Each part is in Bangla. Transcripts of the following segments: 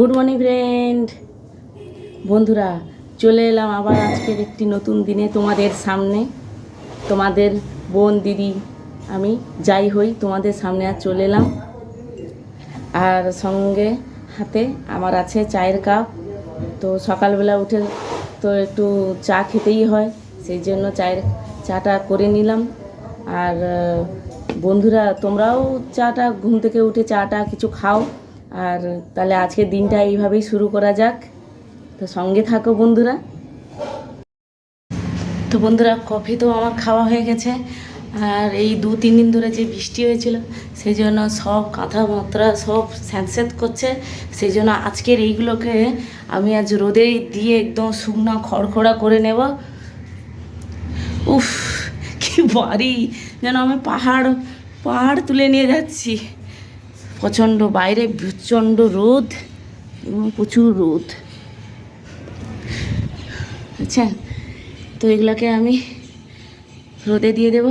গুড মর্নিং ফ্রেন্ড বন্ধুরা, চলে এলাম আবার আজকের একটি নতুন দিনে তোমাদের সামনে। তোমাদের বোন, দিদি, আমি যাই হই, তোমাদের সামনে আর চলে এলাম। আর সঙ্গে হাতে আমার আছে চায়ের কাপ। তো সকালবেলা উঠে তো একটু চা খেতেই হয়, সেই জন্য চায়ের চাটা করে নিলাম। আর, বন্ধুরা, তোমরাও চাটা, ঘুম থেকে উঠে চাটা কিছু খাও। আর তাহলে আজকের দিনটা এইভাবেই শুরু করা যাক। তো সঙ্গে থাকো বন্ধুরা। তো বন্ধুরা, কফি তো আমার খাওয়া হয়ে গেছে। আর এই দু তিন দিন ধরে যে বৃষ্টি হয়েছিল, সেই জন্য সব কাঁথা মাত্রা সব স্যাঁতস্যাঁত করছে। সেই জন্য আজকের এইগুলোকে আমি আজ রোদে দিয়ে একদম শুকনো খড়খড়া করে নেব। উফ, কি বাড়ি যেন আমি পাহাড় পাহাড় তুলে নিয়ে যাচ্ছি। প্রচণ্ড বাইরে, প্রচণ্ড রোদ, এবং প্রচুর রোদ। আচ্ছা তো এগুলোকে আমি রোদে দিয়ে দেব।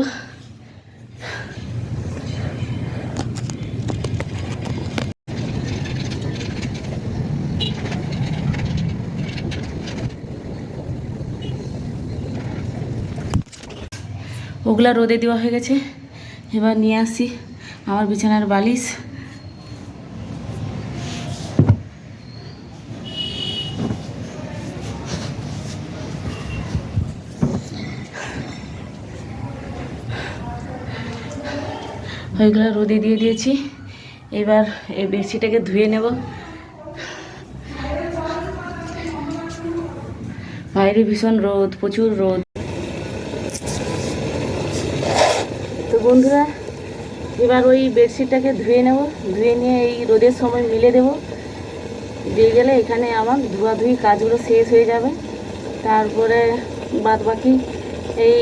ওগুলা রোদে দেওয়া হয়ে গেছে। এবার নিয়ে আসি আমার বিছানার বালিশ। ওইগুলো রোদে দিয়ে দিয়েছি। এবার এই বেডশিটটাকে ধুয়ে নেব। বাইরে ভীষণ রোদ, প্রচুর রোদ। তো বন্ধুরা, এবার ওই বেডশিটটাকে ধুয়ে নেব। ধুয়ে নিয়ে এই রোদের সময় মিলে দেব। দিয়ে গেলে এখানে আমার ধোয়াধুয়ি কাজগুলো শেষ হয়ে যাবে। তারপরে বাদ বাকি এই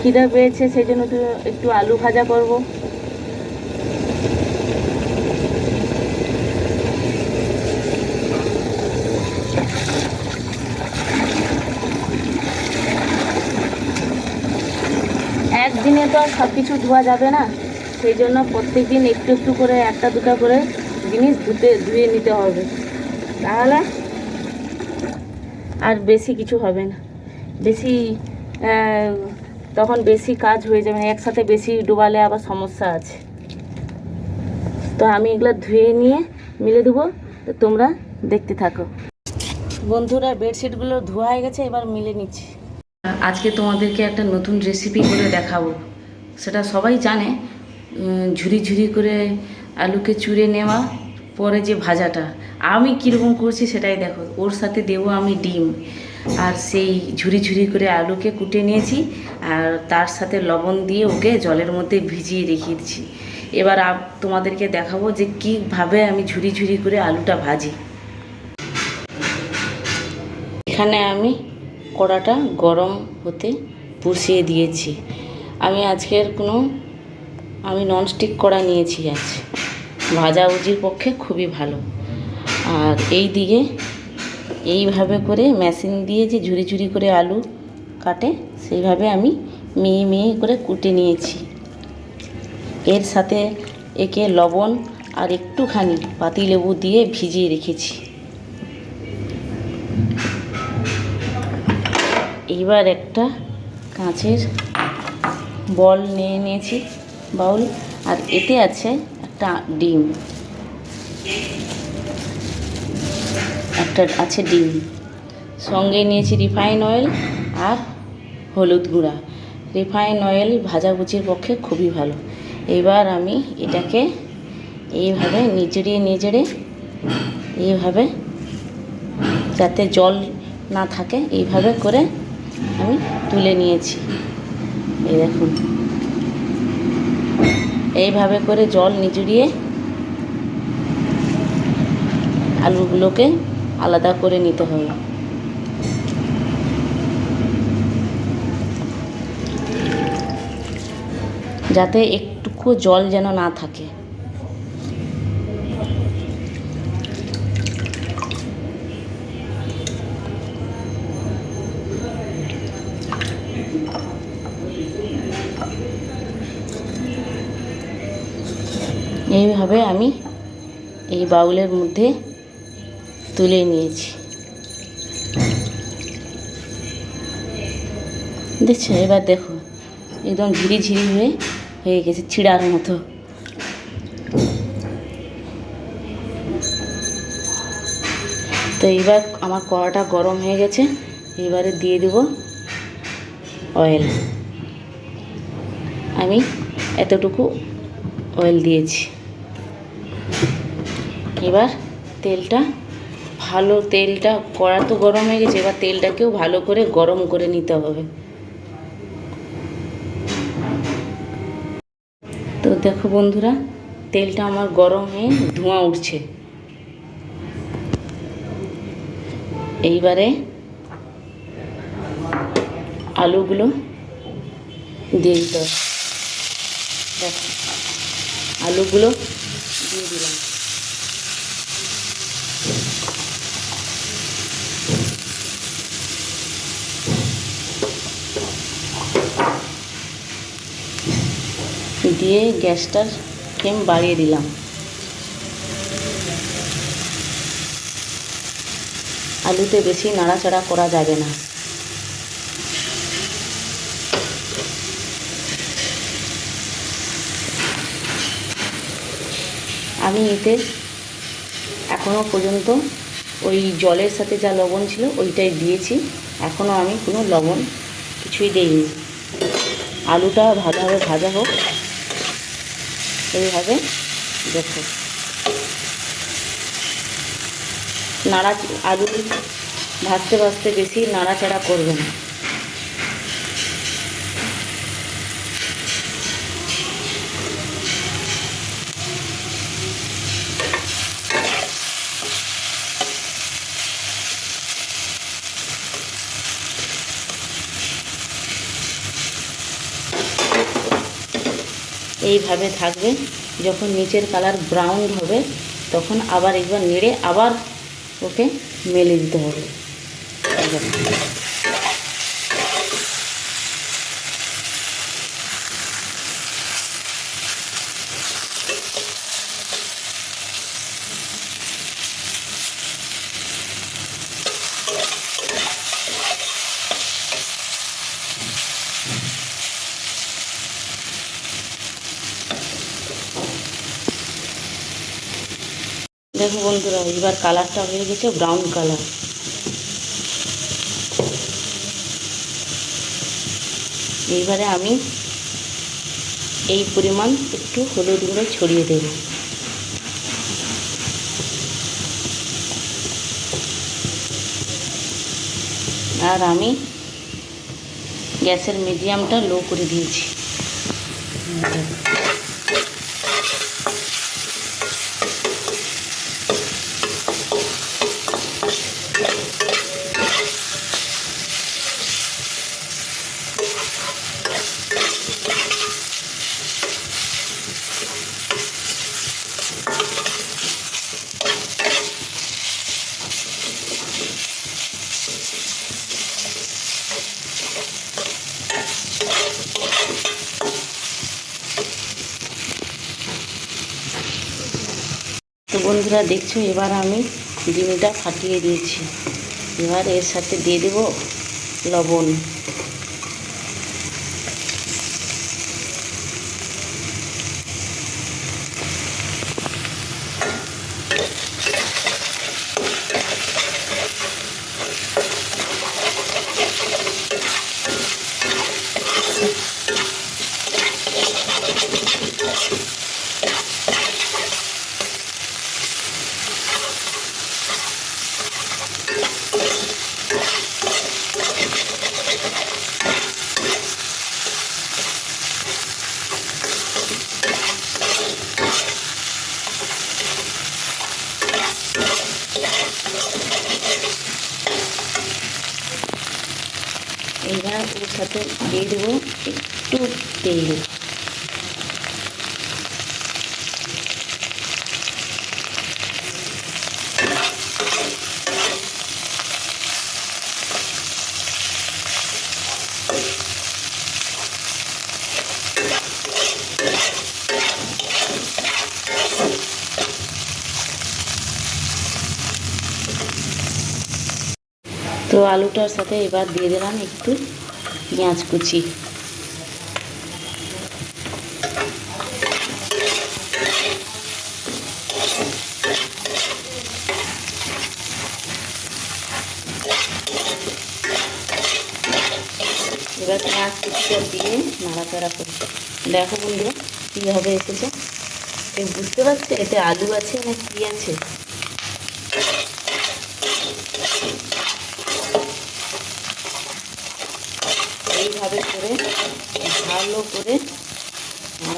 খিদে পেয়েছে, সেই জন্য একটু একটু আলু ভাজা করব। একদিনে তো আর সব কিছু ধোয়া যাবে না, সেই জন্য প্রত্যেক দিন একটু একটু করে একটা দুটো করে জিনিস ধুতে, ধুয়ে নিতে হবে। তাহলে আর বেশি কিছু হবে না। বেশি তখন বেশি কাজ হয়ে যাবে একসাথে বেশি ডুবালে আবার সমস্যা আছে। তো আমি এগুলো ধুয়ে নিয়ে মিলে দেবো, তো তোমরা দেখতে থাকো। বন্ধুরা, বেডশিটগুলো ধোয়া হয়ে গেছে, এবার মিলে নিচ্ছি। আজকে তোমাদেরকে একটা নতুন রেসিপি করে দেখাবো। সেটা সবাই জানে ঝুরি ঝুরি করে আলুকে চুড়ে নেওয়া, পরে যে ভাজাটা। আমি কীরকম করছি সেটাই দেখো, ওর সাথে দেবো আমি ডিম। আর সেই ঝুরি ঝুরি করে আলুকে কুটে নিয়েছি আর তার সাথে লবণ দিয়ে ওকে জলের মধ্যে ভিজিয়ে রেখে দিচ্ছি এবার তোমাদেরকে দেখাবো যে কীভাবে আমি ঝুরি ঝুরি করে আলুটা ভাজি। এখানে আমি কড়াটা গরম হতে বসিয়ে দিয়েছি। আমি আজকের কোনো, আমি ননস্টিক কড়া নিয়েছি আজ। ভাজাভুজির পক্ষে খুবই ভালো। আর এই দিকে এইভাবে করে মেশিন দিয়ে যে ঝুরি ঝুরি করে আলু কাটে, সেইভাবে আমি মিহি মিহি করে কুটে নিয়েছি। এর সাথে একে লবণ আর একটুখানি পাতিলেবু দিয়ে ভিজিয়ে রেখেছি। এইবার একটা কাঁচের বল নিয়ে নিয়েছি বাউল, আর এতে আছে একটা ডিম। একটা আছে ডিম। সঙ্গে নিয়েছি রিফাইন অয়েল আর হলুদ গুঁড়া। রিফাইন অয়েল ভাজাভুজির পক্ষে খুবই ভালো। এবার আমি এটাকে এইভাবে নিচড়ে নিচড়ে এইভাবে যাতে জল না থাকে, এইভাবে করে আমি তুলে নিয়েছি। এই দেখুন। এইভাবে করে জল নিচড়িয়ে আলুগুলোকে আলাদা করে নিতে হবে যাতে একটুকু জল যেন না থাকে। এইভাবে আমি এই বাউলের মধ্যে তুলে নিয়েছি। দেখছ, এবার দেখো, একদম ঝিরি ঝিরি হয়ে হয়ে গেছে চিড়ার মতো। তো এবার আমার কড়াটা গরম হয়ে গেছে, এবারে দিয়ে দেব অয়েল আমি এতটুকু অয়েল দিয়েছি। এবার তেলটা ভালো তেলটা, কড়া তো গরম হয়ে গেছে, এবার তেলটাকেও ভালো করে গরম করে নিতে হবে। তো দেখো বন্ধুরা, তেলটা আমার গরম হয়ে ধোঁয়া উঠছে। এইবারে আলুগুলো দিয়ে দিতে হবে। দেখো, আলুগুলো দিয়ে দিলাম। দিয়ে গ্যাসটার ফ্লেম বাড়িয়ে দিলাম। আলুতে বেশি নাড়াচাড়া করা যাবে না। আমি এতে এখনও পর্যন্ত ওই জলের সাথে যা লবণ ছিল ওইটাই দিয়েছি। এখনও আমি কোনো লবণ কিছুই দিইনি। আলুটা ভালোভাবে ভাজা হোক। এইভাবে দেখো। নাড়া আলু ভাজতে ভাজতে বেশি নাড়াচাড়া করবে না। এইভাবে থাকবে। যখন নিচের কালার ব্রাউন হবে, তখন আবার একবার নেড়ে আবার ওকে মেলে দিতে হবে। দেখো। বন্ধুরা এবার কালারটা হয়ে গেছে ব্রাউন কালার এইবারে আমি এই পরিমাণ একটু হলুদ গুঁড়ো ছড়িয়ে দেব আর আমি গ্যাসের মিডিয়ামটা লো করে দিয়েছি তো বন্ধুরা দেখছ এবার আমি ডিমটা ফাটিয়ে দিয়েছি। এবার এর সাথে দিয়ে দেব লবণ। এবার ওর সাথে দিয়ে দেবো একটু তেল। তো আলুটার সাথে এবার দিয়ে দিলাম একটু পেঁয়াজ কুচি। এবার পেঁয়াজ কুচিটা দিয়ে নাড়াচাড়া করি দেখো বন্ধুরা, কীভাবে এসেছে? বুঝতে পারছ? এতে আলু আছে না কী আছে এইভাবে করে ভালো করে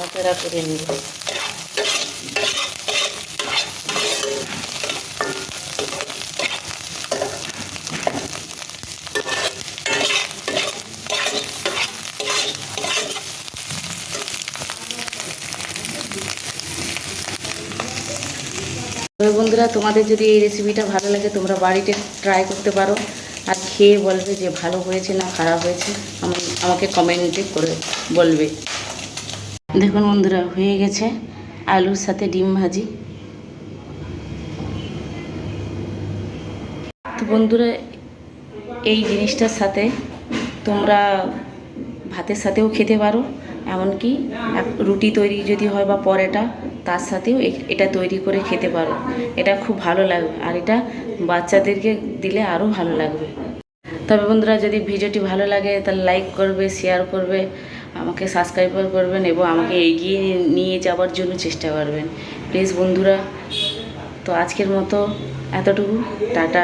নাড়াচাড়া করে নেব। তবে বন্ধুরা, তোমাদের যদি এই রেসিপিটা ভালো লাগে, তোমরা বাড়িতে ট্রাই করতে পারো। আর খেয়ে বলবে যে ভালো হয়েছে না খারাপ হয়েছে, আমি আমাকে কমেন্টে করে বলবে। দেখুন বন্ধুরা, হয়ে গেছে আলুর সাথে ডিম ভাজি। তো বন্ধুরা, এই জিনিসটার সাথে তোমরা ভাতের সাথেও খেতে পারো, এমনকি রুটি তৈরি যদি হয় বা পরোটা, তার সাথেও এটা তৈরি করে খেতে পারো। এটা খুব ভালো লাগবে, আর এটা বাচ্চাদেরকে দিলে আরও ভালো লাগবে। তবে বন্ধুরা, যদি ভিডিওটি ভালো লাগে, তাহলে লাইক করবে শেয়ার করবে আমাকে সাবস্ক্রাইব করবেন এবং আমাকে এগিয়ে নিয়ে যাওয়ার জন্য চেষ্টা করবেন। প্লিজ বন্ধুরা, তো আজকের মতো এতটুকু। টাটা।